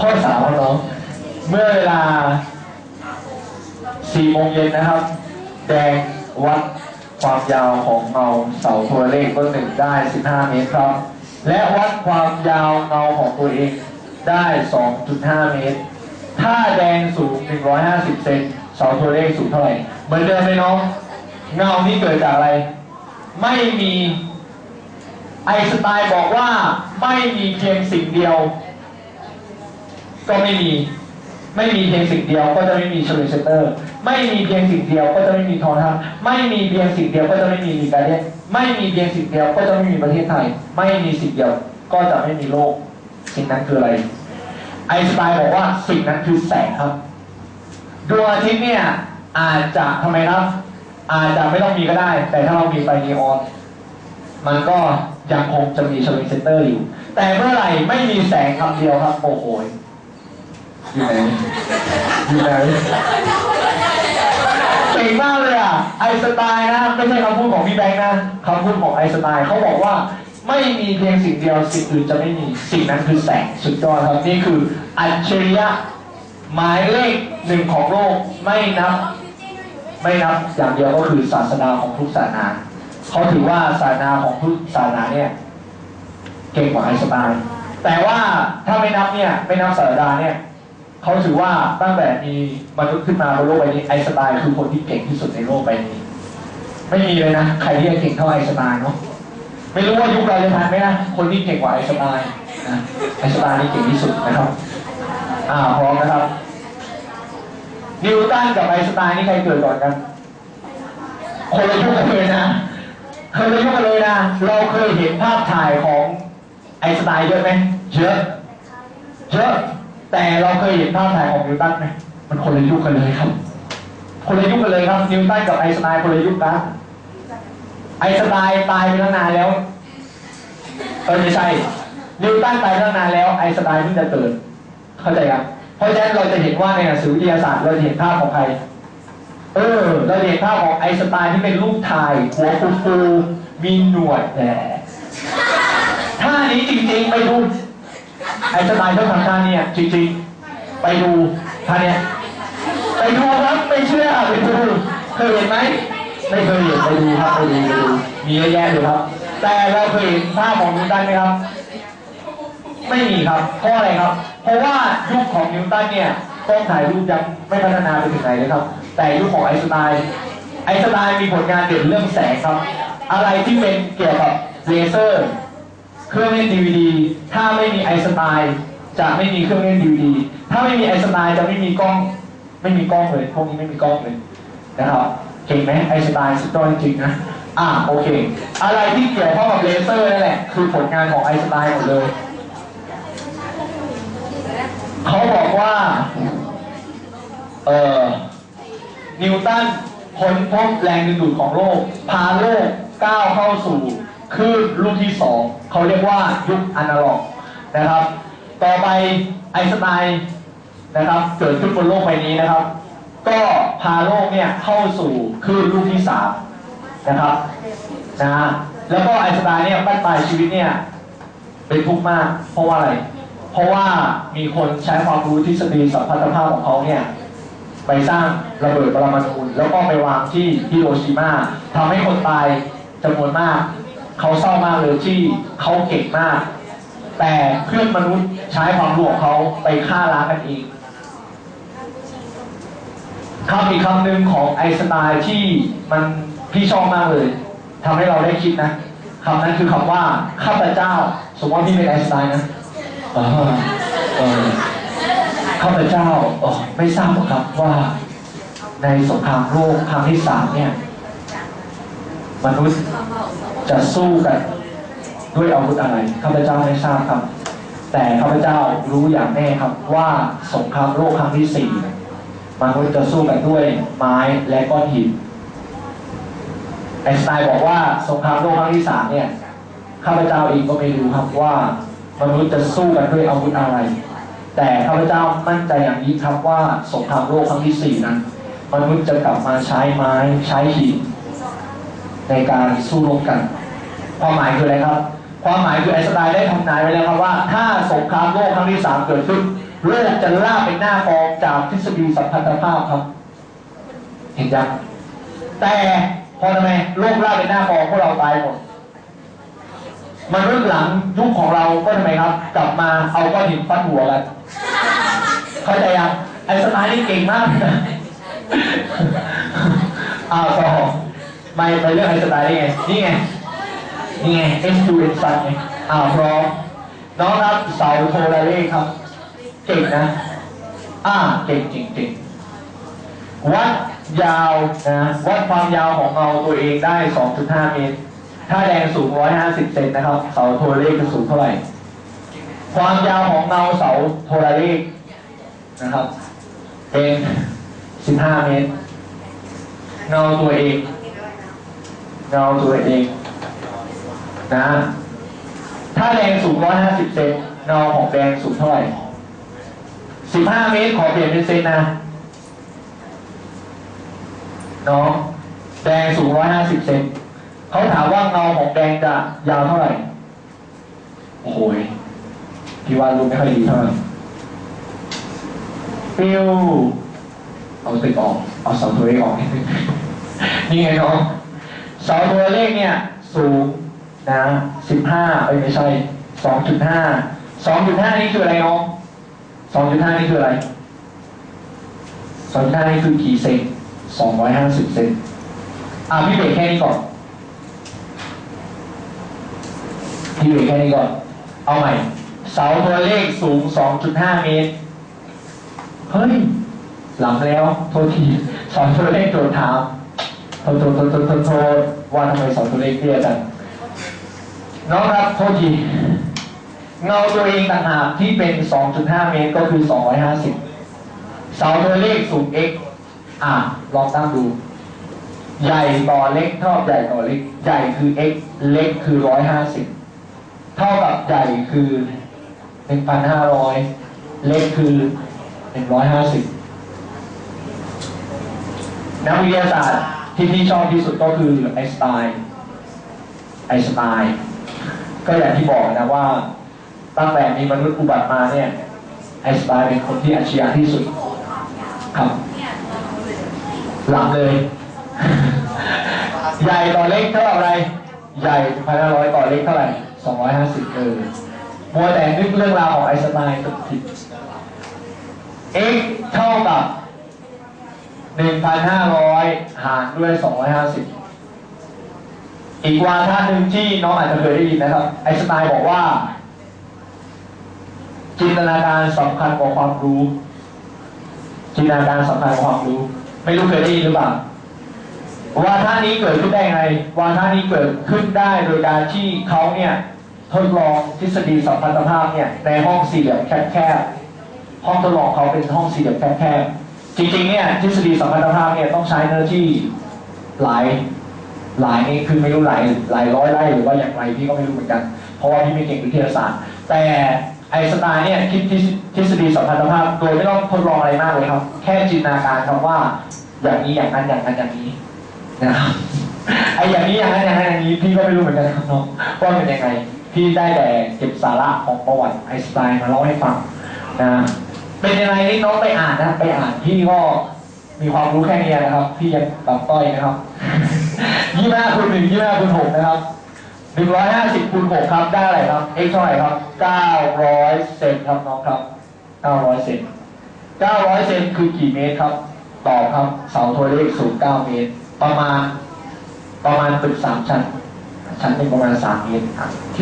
ข้อสามครับน้องเมื่อเวลาสี่โมงเย็นนะครับ แดงวัดความยาวของเงาเสาตัวเลขต้นหนึ่งได้ 15 เมตรครับ และวัดความยาวเงาของตัวเองได้ 2.5 เมตร ถ้าแดงสูง 150 เซนเสาตัวเลขสูงเท่าไหร่ เหมือนเดิมไหมน้อง เงานี้เกิดจากอะไร ไม่มีไอสไตน์บอกว่าไม่มีเพียงสิ่งเดียว ก็ไม่มี ไม่มีเพียงสิ่งเดียวก็จะไม่มีเชลเลเซเตอร์ ไม่มีเพียงสิ่งเดียวก็จะไม่มีทองทัพไม่มีเพียงสิ่งเดียวก็จะไม่มีลีกาเดียนไม่มีเพียงสิ่งเดียวก็จะไม่มีประเทศไทย ไม่มีสิ่งเดียวก็จะไม่มีโลก สิ่งนั้นคืออะไร ไอสไตน์บอกว่าสิ่งนั้นคือแสงครับดวงอาทิตย์เนี่ยอาจจะทำไมครับ อาจจะไม่ต้องมีก็ได้ แต่ถ้าเรามีไฟนีออน มันก็ยังคงจะมีเชลเลเซเตอร์อยู่ แต่เมื่อไหร่ไม่มีแสงคำเดียวครับโอ้โห อยู่ไหนอยู่ไหนเก่งมากเลยอะไอสไตน์นะไม่ใช่คำพูดของพี่แบงค์นะคำพูดของไอสไตน์เขาบอกว่าไม่มีเพียงสิ่งเดียวสิ่งอื่นจะไม่มีสิ่งนั้นคือแสงสุดยอดครับนี่คืออัจฉริยะหมายเลขหนึ่งของโลกไม่นับ ไม่นับอย่างเดียวก็คือศาสนาของทุกศาสนาเขาถือว่าศาสนาของทุกศาสนาเนี่ยเก่งกว่าไอสไตน์แต่ว่าถ้าไม่นับเนี่ยไม่นับศาสนาเนี่ย เขาถือว่าตั้งแต่มีมนุษย์ขึ้นมาบนโลกใบนี้ไอสไตน์คือคนที่เก่งที่สุดในโลกใบนี้ ไม่มีเลยนะใครที่จะเก่งเท่าไอสไตน์เนาะไม่รู้ว่ายุคเราจะทันไหมนะคนที่เก่งกว่าไอสไตน์นะไอสไตน์นี่เก่งที่สุดนะครับอ่าพร้อมนะครับนิวตันกับไอสไตน์นี่ใครเกิดก่อนกันคนละยุคกันเลยนะคนละยุคกันเลยนะเราเคยเห็นภาพถ่ายของไอสไตน์เยอะไหมเยอะเยอะ แต่เราเคยเห็นภาพถ่ายของนิวตันไหมมันคนละยุคกันเลยครับ คนละยุคกันเลยครับ นิวตันกับไอน์สไตน์คนละยุคกันไอน์สไตน์ตายไปตั้งนานแล้วเออไม่ใช่ นิวตันตายไปตั้งนานแล้ว ไอน์สไตน์เพิ่งจะเกิด เข้าใจครับ เพราะฉะนั้นเราจะเห็นว่าในหนังสือวิทยาศาสตร์เราจะเห็นภาพของใคร เออ เราเห็นภาพของไอน์สไตน์ที่เป็นรูปถ่ายหัวฟูฟูๆมีหนวดแหละท่านี้จริงๆไปดู ไอน์สไตน์ต้องทำท่าเนี้จริงๆ ไปดูท่าเนี้ยไปดูครับไม่เชื่อไปดูเคยเห็นไหมไม่เคยเห็นไปดูครับไปดูไปดูมีเยอะแยะเลยครับ แต่เราเคยเห็นภาของนิวตันไหมครับ ไม่มีครับเพราะอะไรครับ เพราะว่ายุคของนิวตันเนี่ยกล้องถ่ายรูปยังไม่พัฒนาไปถึงไหนเลยครับ แต่ยุคของไอน์สไตน์ไอน์สไตน์มีผลงานเด่นเรื่องแสงครับ อะไรที่เป็นเกี่ยวกับเลเซอร์ เครื่องเล่นดีวดีถ้าไม่มีไอน์สไตน์จะไม่มีเครื่องเล่นดีวดีถ้าไม่มีไอน์สไตน์จะไม่มีกล้อง ไม่มีกล้องเลยพวกนี้ไม่มีกล้องเลยนะครับเก่งไหมไอน์สไตน์สุดยอดจริงนะอ่าโอเค อะไรที่เกี่ยวข้องกับเลเซอร์นั่นแหละคือผลงานของไอน์สไตน์หมดเลยเขาบอกว่า เอ่อ นิวตันค้นพบแรงดึงดูดของโลก พาโลกก้าวเข้าสู่คลื่นลูกที่สอง เขาเรียกว่ายุคอนาล็อกนะครับ ต่อไปไอสไตน์นะครับเกิดขึ้นบนโลกใบนี้นะครับ ก็พาโลกเนี่ยเข้าสู่คลื่นลูกที่สามนะครับนะแล้วก็ไอสไตน์เนี่ยบั้นปลายชีวิตเนี่ยเป็นทุกข์มาก เพราะว่าอะไร เพราะว่ามีคนใช้ความรู้ทฤษฎีสัมพัทธภาพของเขาเนี่ยไปสร้างระเบิดปรมาณูแล้วก็ไปวางที่ฮิโรชิมาทำให้คนตายจำนวนมาก เขาเศร้ามากเลยที่เขาเก่งมาก แต่เพื่อนมนุษย์ใช้ความรู้ของเขาไปฆ่าล้างกันเองคำอีกคำหนึ่งของไอสไตน์ที่มันพี่ชอบมากเลยทำให้เราได้คิดนะคำนั้นคือคำว่าข้าพเจ้า สมมติว่าพี่เป็นไอสไตน์นะข้าพเจ้าไม่ทราบหรอกครับว่าในสงครามโลกครั้งที่สามเนี่ย มนุษย์ จะสู้กันด้วยอาวุธอะไรข้าพเจ้าไม่ทราบครับ แต่ข้าพเจ้ารู้อย่างแน่ครับว่าสงครามโลกครั้งที่สี่มนุษย์จะสู้กันด้วยไม้และก้อนหินไอสไตน์บอกว่าสงครามโลกครั้งที่สามเนี่ยข้าพเจ้าเองก็ไม่รู้ครับว่ามนุษย์จะสู้กันด้วยอาวุธอะไร แต่ข้าพเจ้ามั่นใจอย่างนี้ครับว่าสงครามโลกครั้งที่สี่นั้นมนุษย์จะกลับมาใช้ไม้ใช้หิน ในการสู้รบกัน ความหมายคืออะไรครับ ความหมายคือไอสไตน์ได้ทำนายไว้แล้วครับว่า ถ้าสงครามโลกครั้งที่สามเกิดขึ้นโลกจะล่าเป็นหน้ากองจากทฤษฎีสัมพันธภาพครับ เห็นยังแต่พอทำไมโลกล่าเป็นหน้ากองพวกเราตายหมดมันเรุ่นหลังยุคของเราก็ทำไมครับ กลับมาเอาก้อนหินฟันหัวกันเข้าใจยังไอน์สไตน์นี่เก่งมากนะอ้าวต่อ ไม่ไปเรื่องไอสไตน์ได้ไง นี่ไง นี่ไง S 2 N ซันไงอ้าวพร้อม น้องครับเสาโทรเลขครับ เก่งนะ อ่า เก่งจริงๆ วัดยาวนะ วัดความยาวของเงาตัวเองได้ 2.5 เมตร ถ้าแดงสูง 150 เซนนะครับ เสาโทรเลขจะสูงเท่าไหร่ ความยาวของเงาเสาโทรเลขนะครับ เป็น 15 เมตร เงาตัวเอง เงาตัวเอง นะ ถ้าแดงสูง 150 เซนเงาของแดงสูงเท่าไหร่ 15 เมตรขอเปลี่ยนเป็นเซนนะน้องแดงสูง 150 เซนเขาถามว่าเงาของแดงจะยาวเท่าไหร่ โอ้โหยพี่ว่ารู้ไม่ค่อยดีเท่าไหร่ฟิวเอาตึกออก เอาเสาตัวเลขออก นี่ไงน้อง เสาตัวเลขเนี่ยสูงนะสิบห้าเอ้ยไม่ใช่สองจุดห้าสองจุดห้านี่คืออะไรน้องสองจุดห้านี่คืออะไรสองจุดห้านี่คือกี่เซนสองร้อยห้าสิบเซนอะพี่เบรกแค่นี้ก่อนพี่เบรกแค่นี้ก่อน เอาใหม่ เสาตัวเลขสูง2.5เมตร เฮ้ย หลังแล้ว โทษทีเสาตัวเลขโดดถาม โทษโทษโทษโทษโทษโทษว่าทำไมเสาตัวเลขเตี้ยจังน้องครับโทษทีเงาตัวเองต่างหากที่เป็น 2.5 เมตรก็คือ 250 เสาตัวเลขสูง x อะ ลองตั้งดู ใหญ่ต่อเล็กเท่ากับใหญ่ต่อเล็ก ใหญ่คือ x เล็กคือ 150 เท่ากับใหญ่คือ 1,500 เล็กคือ 150 นักวิทยาศาสตร์ ที่พี่ชอบที่สุดก็คือไอสไตน์ไอสไตน์ก็อย่างที่บอกนะว่าตั้งแต่มีมนุษย์อุบัติมาเนี่ยไอสไตน์เป็นคนที่อัจฉริยะที่สุดครับหลับเลย ใหญ่ต่อเล็กเท่ากับอะไรใหญ่พันห้าร้อยต่อเล็กเท่าไหร่สองร้อยห้าสิบเออมัวแต่นึกเรื่องราวของไอสไตน์ก็ผิดเท่ากั หนึ่งพันห้าร้อยหารด้วยสองร้อยห้าสิบอีกวาท่านหนึ่งที่น้องอาจจะเคยได้ยินนะครับไอสไตล์บอกว่า จินตนาการสำคัญกว่าความรู้ จินตนาการสำคัญกว่าความรู้ ไม่รู้เคยได้ยินหรือเปล่าวาท่านี้เกิดขึ้นได้ไงวาท่านี้เกิดขึ้นได้โดยการที่เขาเนี่ยทดลองทฤษฎีสัมพันธภาพเนี่ยในห้องสี่เหลี่ยมแคบๆห้องทดลองเขาเป็นห้องสี่เหลี่ยมแคบๆ จริงๆเนี่ยทฤษฎีสัมพันธภาพเนี่ยต้องใช้เนื้อที่หลายหลายนี่คือไม่รู้หลายหลายร้อยไร่หรือว่าอย่างไรพี่ก็ไม่รู้เหมือนกัน เพราะว่าพี่ไม่เก่งวิทยาศาสตร์ แต่ไอสไตน์เนี่ยคิดทฤษฎีสัมพันธภาพ โดยไม่ต้องทดลองอะไรมากเลยครับ แค่จินตนาการครับว่าอย่างนี้อย่างนั้นอย่างนั้นอย่างนี้นะครับไออย่างนี้อย่างนั้นอย่างนั้นอย่างนี้พี่ก็ไม่รู้เหมือนกันครับน้องว่าเป็นยังไงพี่ได้แต่เก็บสาระของประวัติไอสไตน์มาเล่าให้ฟังนะ เป็นยังไงนี่น้องไปอ่านนะไปอ่านพี่ก็มีความรู้แค่นี้นะครับพี่ยังต่ำต้อยนะครับยี่ห้าคูณหนึ่งยี่ห้าคูณหกนะครับหนึ่งร้อยห้าสิบคูณหกครับได้อะไรครับ x เท่าไหร่ครับเก้าร้อยเซนครับน้องครับเก้าร้อยเซนเก้าร้อยเซนคือกี่เมตรครับ ตอบครับเสาโทรเลขสูงเก้าเมตร ประมาณ ประมาณตึกสามชั้น ชั้นหนึ่งประมาณสามเมตรครับโอเค